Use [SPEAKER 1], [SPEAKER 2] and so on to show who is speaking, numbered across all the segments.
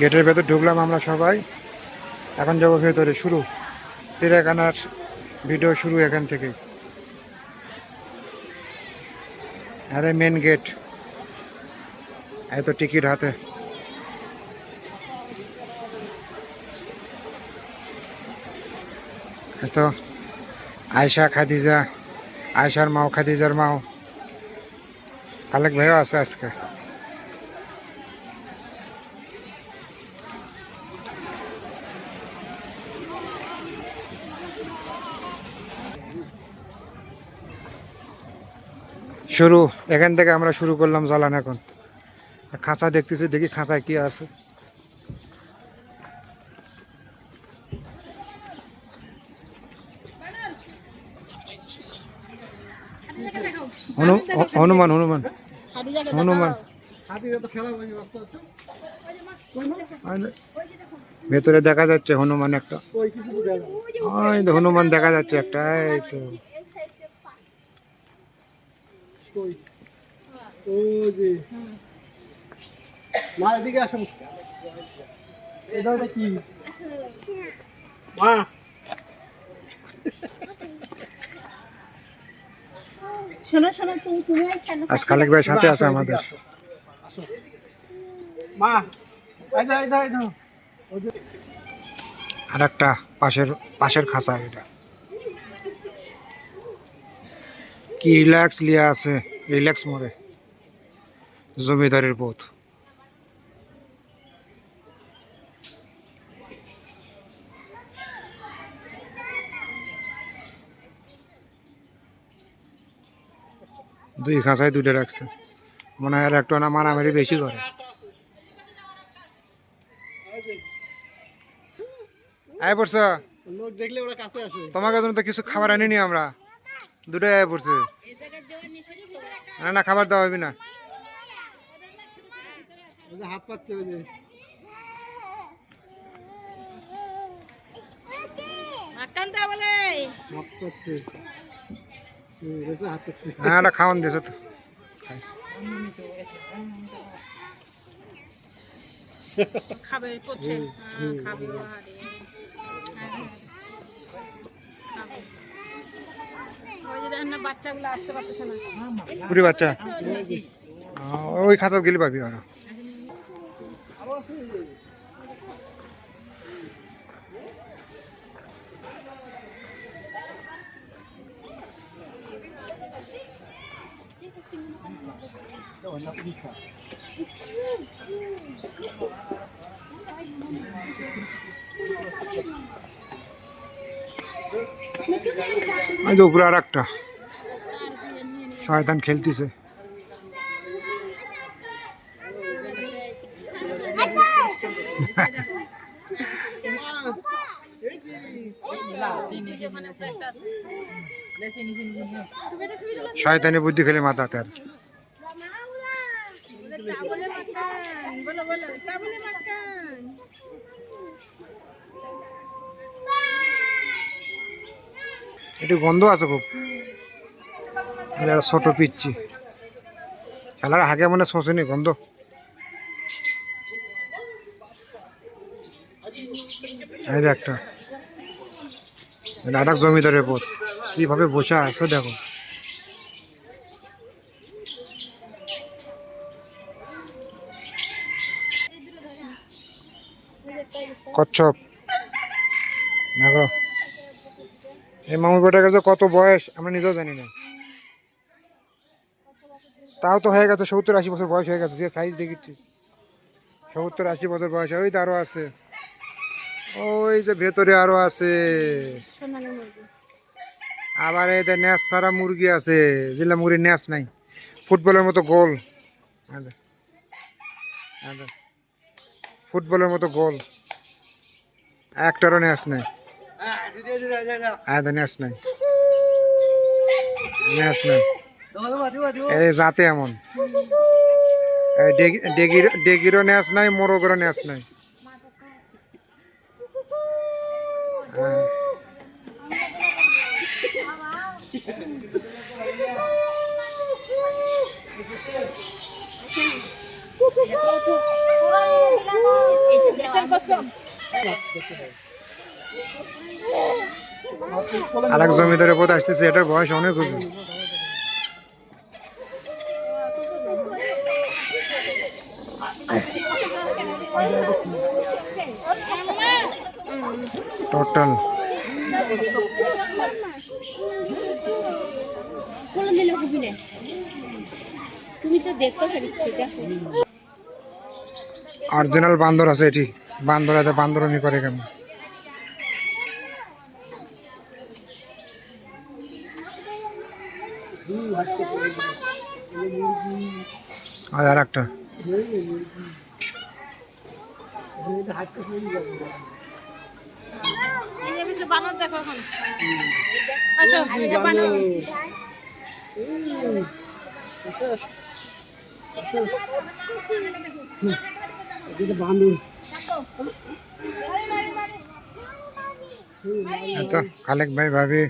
[SPEAKER 1] গেটের ভেতর ঢুকলাম আমরা সবাই। এখন যাব ভেতরে, শুরু। চিড়িয়াখানার ভিডিও শুরু এখান থেকে। আরে মেন গেট এত টিকিট হাতে। এই তো আয়শা, খাদিজা, আয়শার মাও, খাদিজার মাও। আলেক ভাইও আছে আজকে। শুরু, এখান থেকে আমরা শুরু করলাম জ্বালান এখন। খাঁচা দেখতেছি, দেখি খাঁচায় কি আছে। হনুমান হনুমান হনুমান ভেতরে দেখা যাচ্ছে হনুমান একটা। হনুমান দেখা যাচ্ছে একটা, এই তো।
[SPEAKER 2] মা এদিকে আসুন এটা ওটা কি? মা।
[SPEAKER 3] শোনো শোনো তুমি তুমি আর কেন
[SPEAKER 1] আজ খালেক ভাই সাথে আছে আমাদের।
[SPEAKER 2] মা
[SPEAKER 1] আর একটা পাশের পাশের খাঁচা এটা। কি রিল্যাক্স লিয়া আছে রিল্যাক্স মোড়ে জমিদারের পথ। দুই খাঁচায় দুটো রাখছে। মনে হয় একটু না মারামারি বেশি করে। আয় পড়ছ
[SPEAKER 2] লোক দেখলে ওরা কাছে আসে।
[SPEAKER 1] তোমাকে জন্য তো কিছু খাবার আনিনি আমরা। দুটোই পড়ছে। না না খাবার দেওয়া হবে না
[SPEAKER 2] ওই যে হাত পাচ্ছে ওই যে।
[SPEAKER 1] হ্যাঁ খাওয়ান দিয়েছে তো।
[SPEAKER 4] খাবে।
[SPEAKER 1] পুরি বাচ্চা? ওই খাতা গেলে পাবি ওরা উপরে আর একটা শয়তান খেলতেছে। শয়তানি বুদ্ধি খেলে মাথা তার একটু গন্ধ আছে খুব। এটা একটা ছোট পিচ্ছি খেলার আগে মানে শোষণী গন্ধ। এই একটা। এটা জমিদারের পথ কীভাবে বসে আছে দেখো। কচ্ছপ। দেখো। এই মামুর বেটার কাছে কত বয়স, আমরা নিজেও জানি না। তাও তো হয়ে গেছে, সত্তর আশি বছর বয়স হয়ে গেছে, যে সাইজ দেখিচ্ছি সত্তর আশি বছর বয়স, ওই তো আরও আছে। ওই যে ভেতরে আরও আছে। আবার যে ন্যাস ছাড়া মুরগি আছে, যেগুলা মুরগির ন্যাস নাই। ফুটবলের মতো গোল। ফুটবলের মতো গোল। একটারও ন্যাস নাই। আয় ন্যাস নাই। ন্যাস নাই। এই জাতে এমন ডেগিরও নাই, মোরগেরও নাই।
[SPEAKER 3] এইটা দেওয়া আছে।
[SPEAKER 1] আর এক জমিদারের পথ আসতেছে, এটার বয়স অনেক টোটাল অরিজিনাল বান্দর আছে এটি। বান্দর আছে বান্দরমি করে কেমন আর একটা
[SPEAKER 4] এই যে বানর দেখো এখন। আসো বানর।
[SPEAKER 2] এদিকে বান্ধব
[SPEAKER 1] এত খালেক ভাই ভাবি।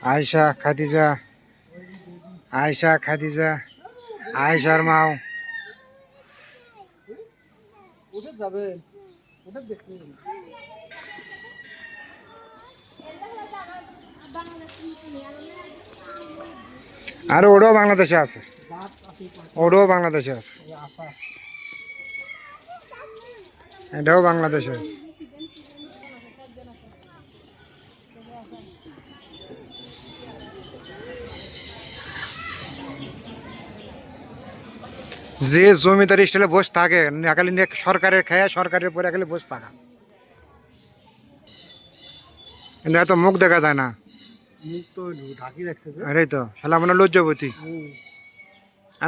[SPEAKER 1] আয়শা খাদিজা। আয়শা খাদিজা। আয়শার মাও।
[SPEAKER 2] উঠে যাবে উঠে দেখবে
[SPEAKER 1] আর ওটাও বাংলাদেশে আছে। ওটাও বাংলাদেশে আছে। এটাও বাংলাদেশে আছে। যে জমিদার স্টাইলে বসে থাকে নিয়ে সরকারের খেয়ে, সরকারের পরে একালি বসে থাকা। এত মুখ দেখা যায় না।
[SPEAKER 2] তো ঢাকি রাখছে
[SPEAKER 1] আরে তো শালা মানে লজ্জাবতী।
[SPEAKER 2] হুম।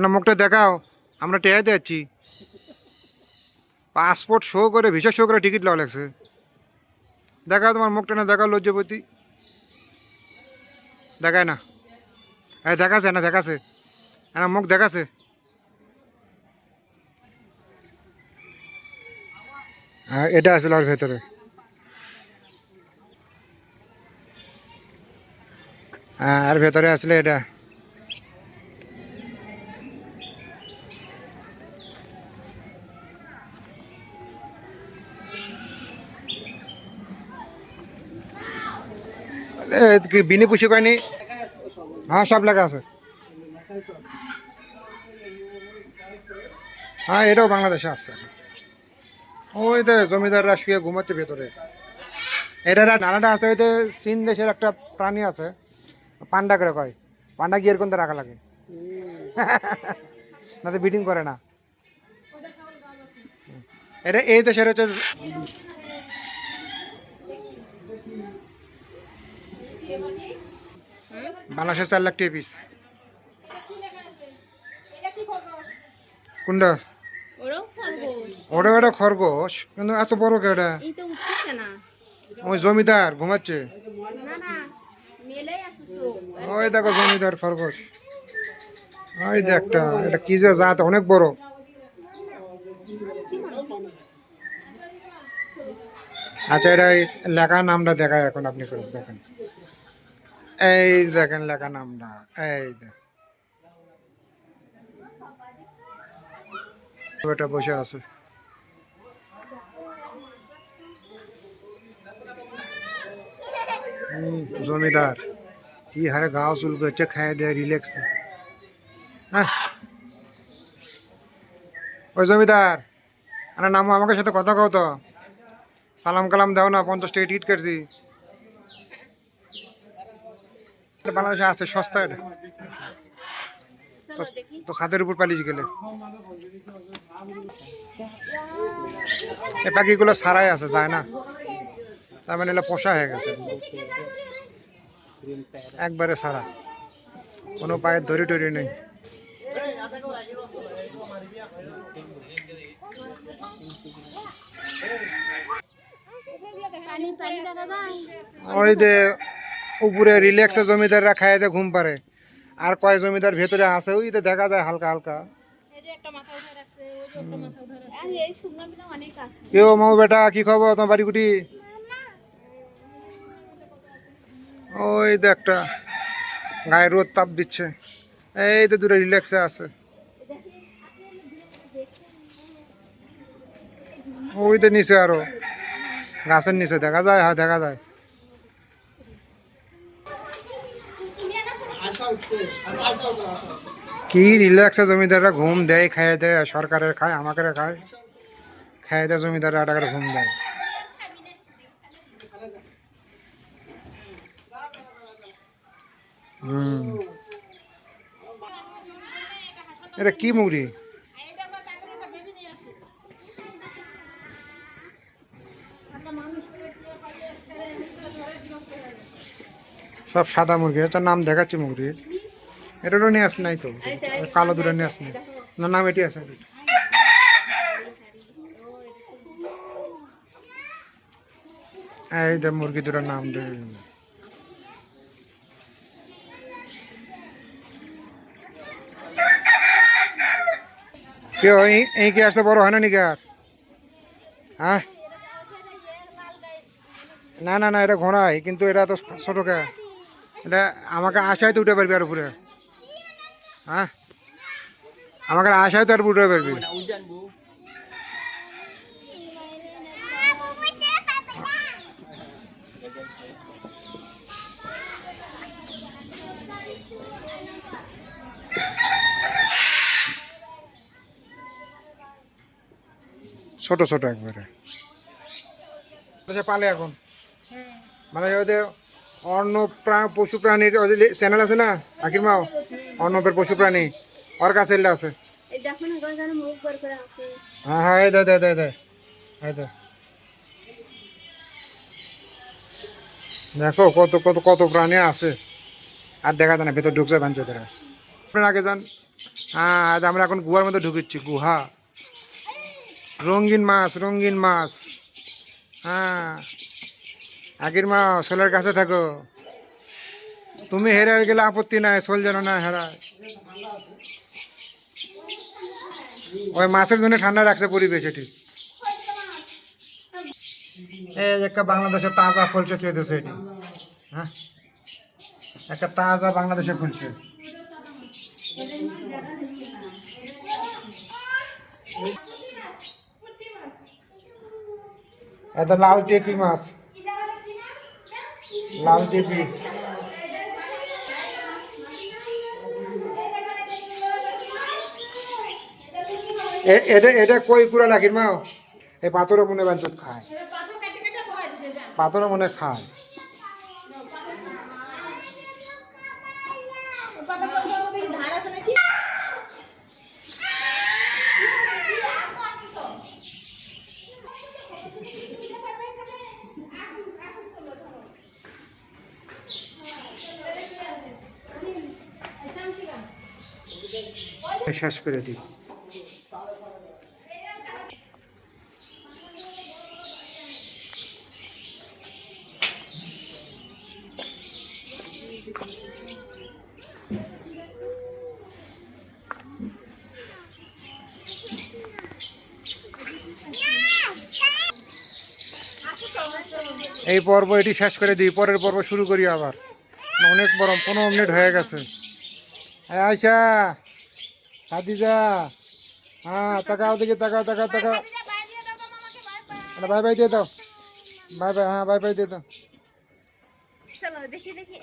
[SPEAKER 1] না মুখটা দেখাও আমরা টেয়া দিচ্ছি পাসপোর্ট শো করে ভিসা শো করে টিকিট লওয়া লাগছে। দেখাও তোমার মুখটা না দেখাও লজ্জাবতী। দেখায় না। এই দেখাছে না দেখাছে না মুখ দেখাছে হ্যাঁ এটা আছে ওর ভেতরে। আর ভেতরে আসলে এটা। বিনি পুষি কয়নি? হ্যাঁ সব লেখা আছে। হ্যাঁ এটাও বাংলাদেশে আছে। ওই তো জমিদাররা শুয়ে ঘুমাচ্ছে ভেতরে। এটা নানাটা আছে, ওই চীন দেশের একটা প্রাণী আছে। পান্ডা করে কয়। পান্ডা গিয়ে কোনটা রাখা লাগে। না তো বিটিং করে না। এটা এই দেশের হচ্ছে বাংলাদেশের চার লাখ টি পিস কোনটা ওটা ওটা খরগোশ কিন্তু এত বড় কে ওটা
[SPEAKER 3] তো
[SPEAKER 1] ওই জমিদার ঘুমাচ্ছে।
[SPEAKER 3] না না চোখ
[SPEAKER 1] ওই দেখো জমিদার খরগোশ। ওই একটা, এটা কি যে জাত, অনেক বড়। আচ্ছা এটা লেখা নামটা দেখায় এখন আপনি করে দেখেন। এই দেখেন লেখা নামটা, এই দেখ বসে আছে। জমিদার। কি হারে গাও চুল করছে খাইয়ে দেয় রিল্যাক্স ওই জমিদার আরে নামো আমাকে সাথে কথা কও তো। সালাম কালাম দাও না পঞ্চাশ টাকা টিট কাটছি। বাংলাদেশে আছে সস্তা এটা। তো ছাদের উপর পালিয়ে গেলে। এই পাখিগুলো সারাই আছে যায় না। তার মানে পোষা হয়ে গেছে। একবারে সারা। কোনো পায়ের ধরে টরি নেই। ওই যে উপরে রিল্যাক্সে জমিদাররা খায় ঘুম পারে আর কয় জমিদার ভেতরে আছে ওই তো দেখা যায় হালকা হালকা।
[SPEAKER 4] যে যে
[SPEAKER 1] কেউ মাও বেটা কি খবর? তোমার বাড়ি কুটি ওই তো একটা গায়ে রোদ তাপ দিচ্ছে। এই তো দূরে রিল্যাক্সে আছে। ওই তো নিচে আরও, গাছের নিচে, দেখা যায় হ্যাঁ দেখা যায়। কি রিল্যাক্সে জমিদাররা ঘুম দেয়, খাইয়ে দেয়, সরকারের খায়, আমাকে খায়। খাইয়ে দেয় জমিদাররা একটা ঘুম দেয়। এটা কি মুড়ি? সব সাদা মুরগি এটার নাম দেখাচ্ছি মুরগির এটারও নিয়ে আসে নাই তো, কালো দুটো নিয়ে আসে নাই। না, নাম এটি আছে। এই যে মুরগি দুটোর নাম দে কেউ এই কি আসতে বড় হয় না নাকি আর? হ্যাঁ? না না না, এটা ঘোড়াই কিন্তু এটা তো ছোট এটা আমাকে আশায় তো উঠে পারবি আর উপরে। হ্যাঁ? আমাকে আশায় তো আর উঠে পারবি। ছোট ছোট একবারে। আচ্ছা, পালে এখন? মানে ওদের অন্য পশু প্রাণীর চ্যানেল আছে না? আকির মাও? অন্নপের পশু প্রাণী। ওর কাছে আছে। হ্যাঁ হ্যাঁ এই দে দে দে দে। দেখো কত কত কত প্রাণী আছে। আর দেখা যায় না ভেতর ঢুকছে তারা আপনারা আগে যান। হ্যাঁ আজ আমরা এখন গুহার মধ্যে ঢুকেছি গুহা। রঙিন মাছ রঙিন মাছ। হ্যাঁ। আগের মা সোলের কাছে থাকো। তুমি হেরে গেলে আপত্তি নাই সোল যেন না হেরায়। ওই মাছের জন্য ঠান্ডা রাখছে পরিবেশ এটি। এই একটা বাংলাদেশের তাজা ফলছে দিয়েছে এটি। হ্যাঁ। একটা তাজা বাংলাদেশে ফুলছে এটা লাল টেপি মাছ। লাল টেপি। এটা এটা কই কুড়া নাকি মা এই পাথরে মনে বাঞ্চত খায়। পাথরে মনে খায়। শেষ করে দিই। এই পর্ব এটি শেষ করে দিই, পরের পর্ব শুরু করি আবার। অনেক বড় পনেরো মিনিট হয়ে গেছে। আয়সা খাদিজা হ্যাঁ তাকাও দেখি, তাকাও তাকাও তাকাও। বাই বাই, দিয়ে দাও। বাই বাই হ্যাঁ বাই বাই, দিয়ে দাও।
[SPEAKER 3] দেখি দেখি